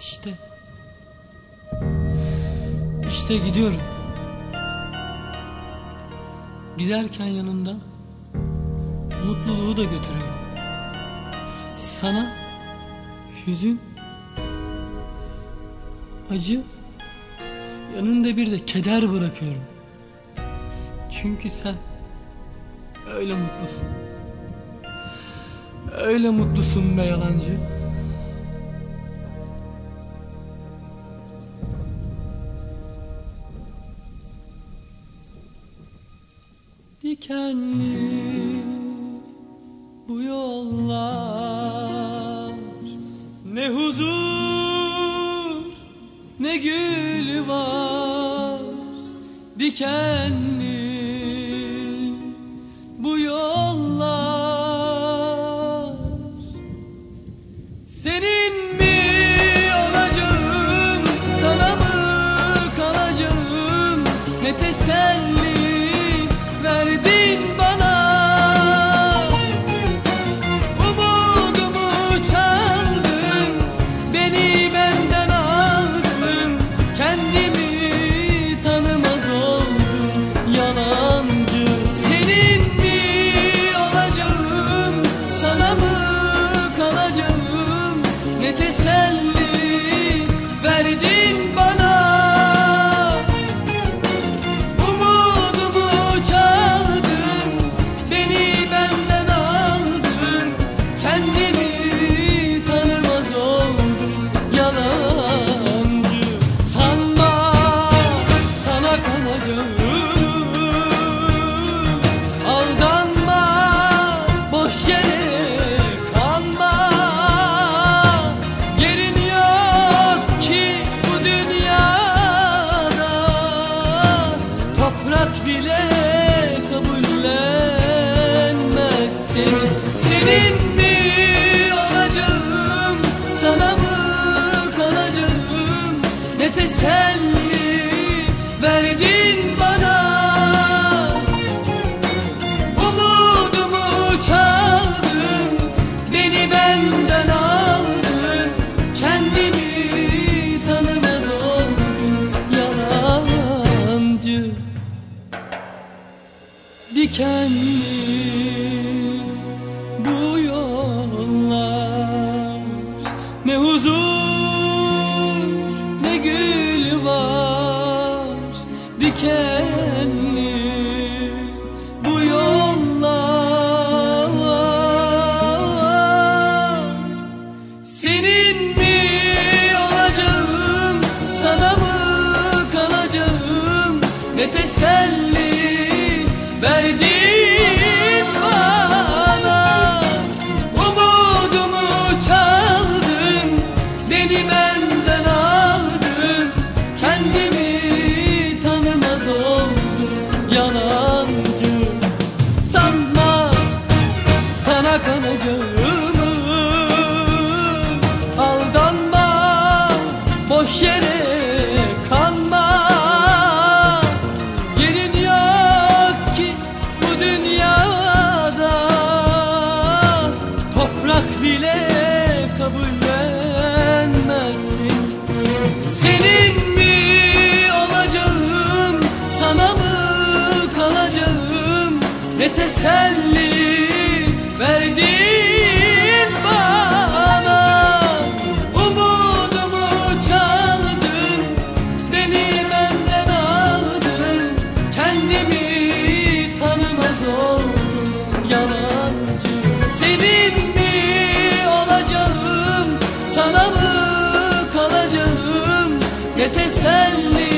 İşte. İşte gidiyorum. Giderken yanımda mutluluğu da götürüyorum. Sana hüzün, acı, yanında bir de keder bırakıyorum. Çünkü sen öyle mutlusun. Öyle mutlusun be yalancı. Dikenli bu yollar. Ne huzur ne gül var Dikenli bu yollar. Senin mi olacağım sana mı kalacağım? Ne teselli verdin Senin mi olacağım? Sana mı kalacağım? Ne teselli verdin bana? Umudumu çaldın Beni benden aldın. Kendimi tanımaz oldum Yalancı. Dikenli Huzur ne gül var Dikenli bu yollar. Senin mi olacağım sana mı kalacağım? Ne teselli verdin Beni benden Senin mi olacağım sana mı kalacağım? Ne teselli verdin bana? Umudumu çaldın Beni benden aldın. Kendimi tanımaz oldum Yalancı. Senin mi olacağım Sana mı kalacağım Ne